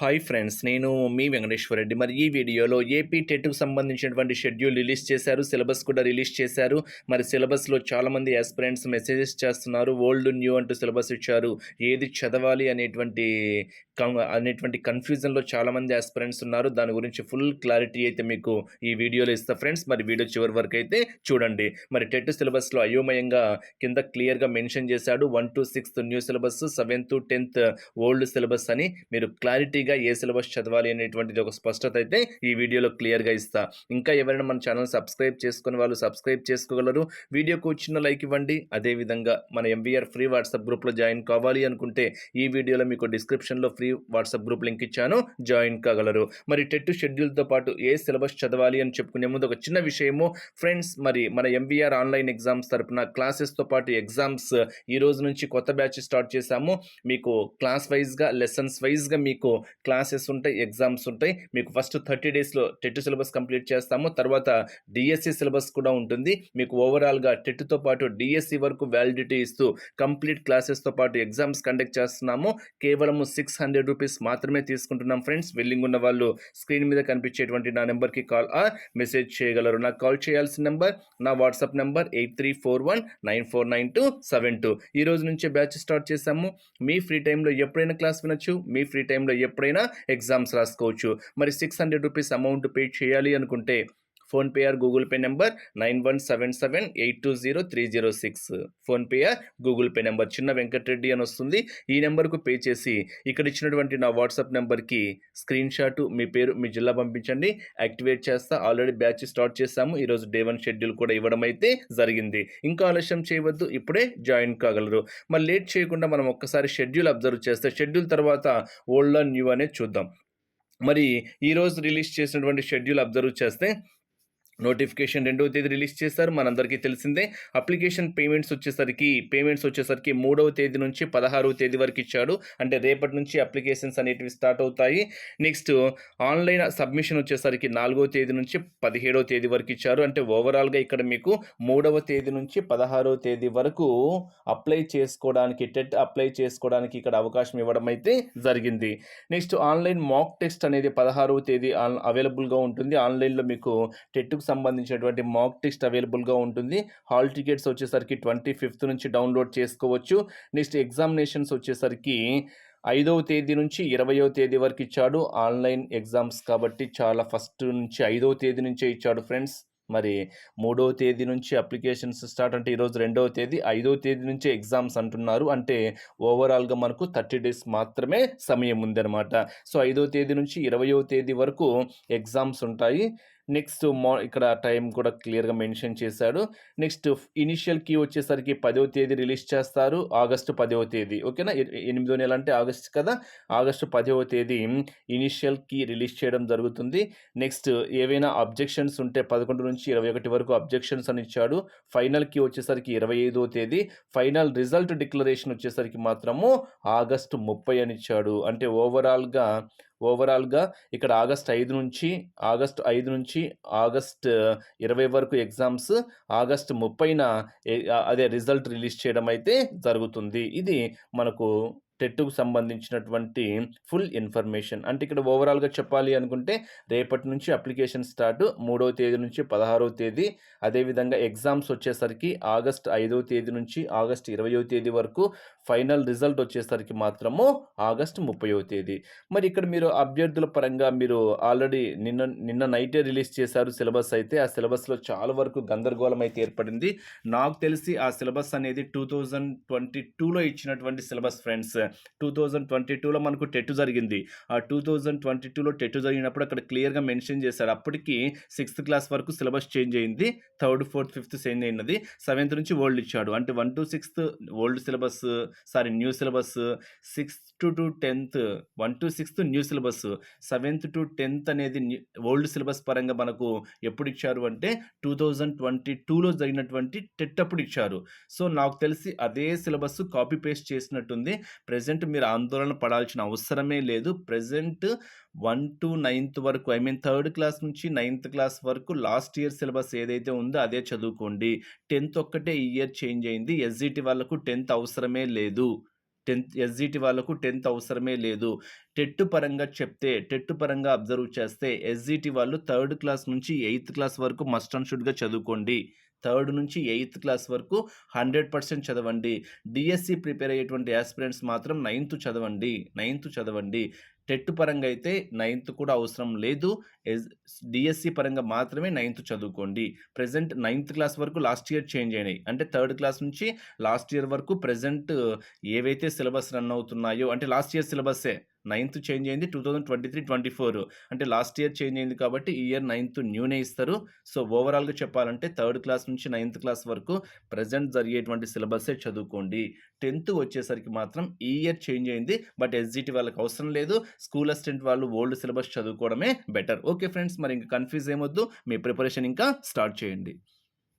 Hi friends నేను మీ వెంకటేశ్వర రెడ్డి. మరి ఈ వీడియోలో ఏపీ టెట్కు సంబంధించినటువంటి షెడ్యూల్ రిలీజ్ చేశారు సిలబస్ కూడా రిలీజ్ చేశారు. మరి సిలబస్లో చాలామంది ఆస్పిరెంట్స్ మెసేజెస్ చేస్తున్నారు ఓల్డ్ న్యూ అంటూ సిలబస్ ఇచ్చారు. ఏది చదవాలి అనేటువంటి అనేటువంటి కన్ఫ్యూజన్లో చాలామంది ఆస్పిరెంట్స్ ఉన్నారు. దాని గురించి ఫుల్ క్లారిటీ అయితే మీకు ఈ వీడియోలో ఇస్తా ఫ్రెండ్స్. మరి వీడియో చివరి వరకు అయితే చూడండి. మరి టెట్ సిలబస్లో అయోమయంగా కింద క్లియర్గా మెన్షన్ చేశాడు. One to sixth new syllabus seventh tenth old syllabus అని మీరు క్లారిటీ ఈజీగా ఏ సిలబస్ చదవాలి అనేటువంటిది ఒక స్పష్టత అయితే ఈ వీడియోలో క్లియర్గా ఇస్తా. ఇంకా ఎవరైనా మన ఛానల్ సబ్స్క్రైబ్ చేసుకుని వాళ్ళు సబ్స్క్రైబ్ చేసుకోగలరు. వీడియోకు వచ్చిన లైక్ ఇవ్వండి. అదేవిధంగా మన ఎంవీఆర్ ఫ్రీ వాట్సాప్ గ్రూప్లో జాయిన్ కావాలి అనుకుంటే ఈ వీడియోలో మీకు డిస్క్రిప్షన్లో ఫ్రీ వాట్సాప్ గ్రూప్ లింక్ ఇచ్చాను. జాయిన్ కాగలరు. మరి టెట్ షెడ్యూల్తో పాటు ఏ సిలబస్ చదవాలి అని చెప్పుకునే ముందు ఒక చిన్న విషయము. ఫ్రెండ్స్ మరి మన ఎంవీఆర్ ఆన్లైన్ ఎగ్జామ్స్ తరపున క్లాసెస్తో పాటు ఎగ్జామ్స్ ఈ రోజు నుంచి కొత్త బ్యాచ్ స్టార్ట్ చేశాము. మీకు క్లాస్ వైజ్గా లెసన్స్ వైజ్గా మీకు క్లాసెస్ ఉంటాయి ఎగ్జామ్స్ ఉంటాయి. మీకు ఫస్ట్ థర్టీ డేస్లో టెట్ సిలబస్ కంప్లీట్ చేస్తాము. తర్వాత డిఎస్సి సిలబస్ కూడా ఉంటుంది. మీకు ఓవరాల్గా టెట్తో పాటు డిఎస్సి వరకు వ్యాలిడిటీ ఇస్తూ కంప్లీట్ క్లాసెస్తో పాటు ఎగ్జామ్స్ కండక్ట్ చేస్తున్నాము. కేవలం సిక్స్ హండ్రెడ్ రూపీస్ మాత్రమే తీసుకుంటున్నాం ఫ్రెండ్స్. వెల్లింగ్ ఉన్న వాళ్ళు స్క్రీన్ మీద కనిపించేటువంటి నా నెంబర్కి కాల్ ఆ మెసేజ్ చేయగలరు. నాకు కాల్ చేయాల్సిన నెంబర్ నా WhatsApp number eight three four one nine four nine two seven two. ఈ రోజు నుంచే బ్యాచ్ స్టార్ట్ చేశాము. మీ ఫ్రీ టైంలో ఎప్పుడైనా క్లాస్ వినొచ్చు. మీ ఫ్రీ టైంలో ఎప్పుడైనా ఎగ్జామ్స్ రాసుకోవచ్చు. మరి six hundred rupees amount pay చేయాలి అనుకుంటే PhonePe or Google Pay number nine one seven seven eight two zero three zero six. PhonePe or Google Pay number. Chinna Venkatareddy అని వస్తుంది. ఈ నెంబర్కు పే చేసి ఇక్కడ ఇచ్చినటువంటి నా వాట్సాప్ నెంబర్కి స్క్రీన్ షాట్ మీ పేరు మీ జిల్లా పంపించండి. యాక్టివేట్ చేస్తా. ఆల్రెడీ బ్యాచ్ స్టార్ట్ చేశాము. ఈరోజు డే వన్ షెడ్యూల్ కూడా ఇవ్వడం అయితే జరిగింది. ఇంకా ఆలస్యం చేయవద్దు. ఇప్పుడే జాయిన్ కాగలరు. మరి లేట్ చేయకుండా మనం ఒక్కసారి షెడ్యూల్ అబ్జర్వ్ చేస్తే షెడ్యూల్ తర్వాత ఓల్డ్ అండ్ న్యూ అనేది చూద్దాం. మరి ఈరోజు రిలీజ్ చేసినటువంటి షెడ్యూల్ అబ్జర్వ్ చేస్తే నోటిఫికేషన్ రెండవ తేదీ రిలీజ్ చేశారు. మనందరికీ తెలిసిందే అప్లికేషన్ పేమెంట్స్ వచ్చేసరికి పేమెంట్స్ వచ్చేసరికి మూడవ తేదీ నుంచి పదహారవ తేదీ వరకు ఇచ్చాడు. అంటే రేపటి నుంచి అప్లికేషన్స్ అనేటివి స్టార్ట్ అవుతాయి. నెక్స్ట్ ఆన్లైన్ సబ్మిషన్ వచ్చేసరికి నాలుగవ తేదీ నుంచి పదిహేడవ తేదీ వరకు ఇచ్చారు. అంటే ఓవరాల్గా ఇక్కడ మీకు మూడవ తేదీ నుంచి పదహారవ తేదీ వరకు అప్లై చేసుకోవడానికి టెట్ అప్లై చేసుకోవడానికి ఇక్కడ అవకాశం ఇవ్వడం అయితే జరిగింది. నెక్స్ట్ ఆన్లైన్ మాక్ టెస్ట్ అనేది పదహారవ తేదీ అవైలబుల్గా ఉంటుంది. ఆన్లైన్లో మీకు టెట్కు సంబంధించినటువంటి మాక్ టెస్ట్ అవైలబుల్గా ఉంటుంది. హాల్ టికెట్స్ వచ్చేసరికి ట్వంటీ ఫిఫ్త్ నుంచి డౌన్లోడ్ చేసుకోవచ్చు. నెక్స్ట్ ఎగ్జామినేషన్స్ వచ్చేసరికి ఐదవ తేదీ నుంచి ఇరవయో తేదీ వరకు ఇచ్చాడు. ఆన్లైన్ ఎగ్జామ్స్ కాబట్టి చాలా ఫస్ట్ నుంచి ఐదవ తేదీ నుంచే ఇచ్చాడు ఫ్రెండ్స్ మరి మూడవ తేదీ నుంచి అప్లికేషన్స్ స్టార్ట్ అంటే ఈరోజు రెండవ తేదీ ఐదవ తేదీ నుంచే ఎగ్జామ్స్ అంటున్నారు. అంటే ఓవరాల్గా మనకు థర్టీ డేస్ మాత్రమే సమయం ఉందన్నమాట. సో ఐదవ తేదీ నుంచి ఇరవయో తేదీ వరకు ఎగ్జామ్స్ ఉంటాయి. నెక్స్ట్ మా ఇక్కడ టైం కూడా క్లియర్గా మెన్షన్ చేశాడు. నెక్స్ట్ ఇనిషియల్ కీ వచ్చేసరికి పదవ తేదీ రిలీజ్ చేస్తారు ఆగస్టు పదవ తేదీ. ఓకేనా? ఎనిమిదో నెల అంటే ఆగస్ట్ కదా? ఆగస్టు పదవ తేదీ ఇనిషియల్ కీ రిలీజ్ చేయడం జరుగుతుంది. నెక్స్ట్ ఏవైనా అబ్జెక్షన్స్ ఉంటే పదకొండు నుంచి ఇరవై ఒకటి వరకు అబ్జెక్షన్స్ అని ఇచ్చాడు. ఫైనల్ కీ వచ్చేసరికి ఇరవై ఐదో తేదీ. ఫైనల్ రిజల్ట్ డిక్లరేషన్ వచ్చేసరికి మాత్రము ఆగస్టు ముప్పై అని ఇచ్చాడు. అంటే ఓవరాల్గా ఓవరాల్గా ఇక్కడ ఆగస్ట్ ఐదు నుంచి ఆగస్ట్ ఐదు నుంచి ఆగస్ట్ ఇరవై వరకు ఎగ్జామ్స్ ఆగస్ట్ ముప్పైన అదే రిజల్ట్ రిలీజ్ చేయడం అయితే జరుగుతుంది. ఇది మనకు టెట్కు సంబంధించినటువంటి ఫుల్ ఇన్ఫర్మేషన్. అంటే ఇక్కడ ఓవరాల్గా చెప్పాలి అనుకుంటే రేపటి నుంచి అప్లికేషన్ స్టార్ట్ మూడవ తేదీ నుంచి పదహారవ తేదీ. అదేవిధంగా ఎగ్జామ్స్ వచ్చేసరికి ఆగస్ట్ ఐదవ తేదీ నుంచి ఆగస్ట్ ఇరవయో తేదీ వరకు ఫైనల్ రిజల్ట్ వచ్చేసరికి మాత్రము ఆగస్టు ముప్పైవ తేదీ. మరి ఇక్కడ మీరు అభ్యర్థుల పరంగా మీరు ఆల్రెడీ నిన్న నిన్న నైటే రిలీజ్ చేశారు సిలబస్ అయితే. ఆ సిలబస్లో చాలా వరకు గందరగోళం అయితే ఏర్పడింది. నాకు తెలిసి ఆ సిలబస్ అనేది టూ థౌజండ్ ట్వంటీ టూలో ఇచ్చినటువంటి syllabus friends. Two thousand twenty టూలో మనకు టెట్ జరిగింది. ఆ టూ థౌజండ్ ట్వంటీ టూలో టెట్ జరిగినప్పుడు అక్కడ క్లియర్గా మెన్షన్ చేశారు. అప్పటికి సిక్స్త్ క్లాస్ వరకు సిలబస్ చేంజ్ అయింది. థర్డ్ ఫోర్త్ ఫిఫ్త్ చేంజ్ అయినది. సెవెంత్ నుంచి ఓల్డ్ ఇచ్చాడు. అంటే one to sixth old syllabus sorry new syllabus sixth to tenth one to sixth new syllabus. Seventh to tenth అనేది ఓల్డ్ సిలబస్ పరంగా మనకు ఎప్పుడు ఇచ్చారు అంటే టూ థౌజండ్ ట్వంటీ టూలో జరిగినటువంటి టెట్ అప్పుడు ఇచ్చారు. సో నాకు తెలిసి అదే సిలబస్ కాపీ పేస్ట్ చేసినట్టుంది. ప్రజెంట్ మీరు ఆందోళన పడాల్సిన అవసరమే లేదు. ప్రజెంట్ వన్ టు నైన్త్ వరకు ఐ మీన్ థర్డ్ క్లాస్ నుంచి నైన్త్ క్లాస్ వరకు లాస్ట్ ఇయర్ సిలబస్ ఏదైతే ఉందో అదే చదువుకోండి. టెన్త్ ఒక్కటే ఈ ఇయర్ చేంజ్ అయింది. ఎస్జిటి వాళ్ళకు టెన్త్ అవసరమే లేదు. టెన్త్ ఎస్జిటి వాళ్ళకు టెన్త్ అవసరమే లేదు. టెట్టు పరంగా చెప్తే టెట్టు పరంగా అబ్జర్వ్ చేస్తే ఎస్జిటి వాళ్ళు థర్డ్ క్లాస్ నుంచి ఎయిత్ క్లాస్ వరకు మస్ట్ అండ్ షుడ్గా చదువుకోండి. థర్డ్ నుంచి ఎయిత్ క్లాస్ వరకు హండ్రెడ్ పర్సెంట్ చదవండి. డిఎస్సి ప్రిపేర్ అయ్యేటువంటి యాస్పిరెంట్స్ మాత్రం నైన్త్ చదవండి. నైన్త్ చదవండి. టెట్ పరంగా అయితే నైన్త్ కూడా అవసరం లేదు. ఎస్ డిఎస్సి పరంగా మాత్రమే నైన్త్ చదువుకోండి. ప్రజెంట్ నైన్త్ క్లాస్ వరకు లాస్ట్ ఇయర్ చేంజ్ అయినాయి. అంటే థర్డ్ క్లాస్ నుంచి లాస్ట్ ఇయర్ వరకు ప్రజెంట్ ఏవైతే సిలబస్ రన్ అవుతున్నాయో అంటే లాస్ట్ ఇయర్ సిలబస్సే నైన్త్ చేంజ్ అయింది two thousand twenty three twenty four. అంటే లాస్ట్ ఇయర్ చేంజ్ అయింది కాబట్టి ఈ ఇయర్ నైన్త్ న్యూనే ఇస్తారు. సో ఓవరాల్గా చెప్పాలంటే థర్డ్ క్లాస్ నుంచి నైన్త్ క్లాస్ వరకు ప్రజెంట్ జరిగేటువంటి సిలబస్సే చదువుకోండి. టెన్త్ వచ్చేసరికి మాత్రం ఈ ఇయర్ చేంజ్ అయింది బట్ ఎస్జిటి వాళ్ళకి అవసరం లేదు. స్కూల్ అసిస్టెంట్ వాళ్ళు ఓల్డ్ సిలబస్ చదువుకోవడమే బెటర్. ఓకే ఫ్రెండ్స్ మరి ఇంకా కన్ఫ్యూజ్ ఏమొద్దు. మీ ప్రిపరేషన్ ఇంకా స్టార్ట్ చేయండి.